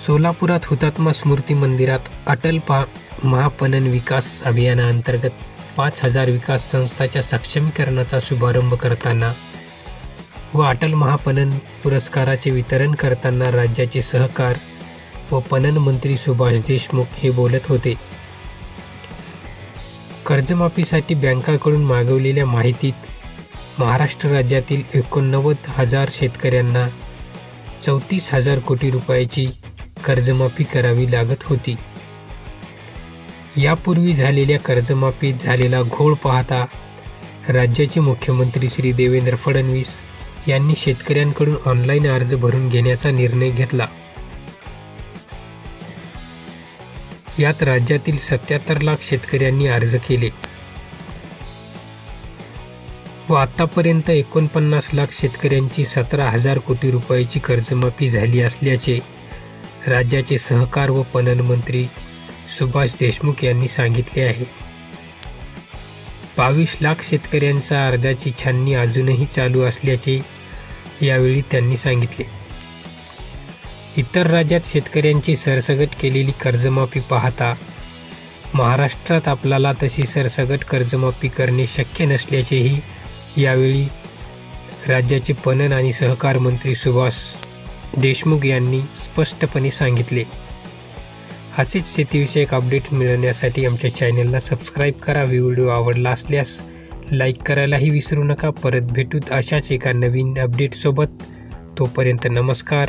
सोलापुरात हुतात्मा स्मृती मंदिरात अटल पा महापणन विकास अभियानाअंतर्गत पाच हजार विकास संस्थाच्या सक्षमीकरणाचा शुभारंभ करताना व अटल महापणन पुरस्काराचे वितरण करताना राज्याचे सहकार व पणन मंत्री सुभाष देशमुख हे बोलत होते. कर्जमाफीसाठी बँकाकडून मागवलेल्या माहितीत महाराष्ट्र राज्यातील एकोणनव्वद हजार शेतकऱ्यांना चौतीस हजार कोटी रुपयाची कर्जमाफी करावी लागत होती. यापूर्वी झालेल्या कर्जमाफीत झालेला घोळ पाहता राज्याचे मुख्यमंत्री श्री देवेंद्र फडणवीस यांनी शेतकऱ्यांकडून ऑनलाईन अर्ज भरून घेण्याचा निर्णय घेतला. यात राज्यातील सत्याहत्तर लाख शेतकऱ्यांनी अर्ज केले. व आतापर्यंत एकोणपन्नास लाख शेतकऱ्यांची सतरा हजार कोटी रुपयाची कर्जमाफी झाली असल्याचे राज्याचे सहकार व पणन मंत्री सुभाष देशमुख यांनी सांगितले आहे. बावीस लाख शेतकऱ्यांचा अर्जाची छाननी अजूनही चालू असल्याचे यावेळी त्यांनी सांगितले. इतर राज्यात शेतकऱ्यांची सरसगट केलेली कर्जमाफी पाहता महाराष्ट्रात आपल्याला तशी सरसगट कर्जमाफी करणे शक्य नसल्याचेही यावेळी राज्याचे पणन आणि सहकार मंत्री सुभाष देशमुख यांनी स्पष्टपणे सांगितले. असेच शेतीविषयक अपडेट्स मिळवण्यासाठी आमच्या चॅनेलला सबस्क्राईब करा. व्हिडिओ आवडला असल्यास लाईक करायलाही विसरू नका. परत भेटूत अशाच एका नवीन अपडेटसोबत तोपर्यंत नमस्कार.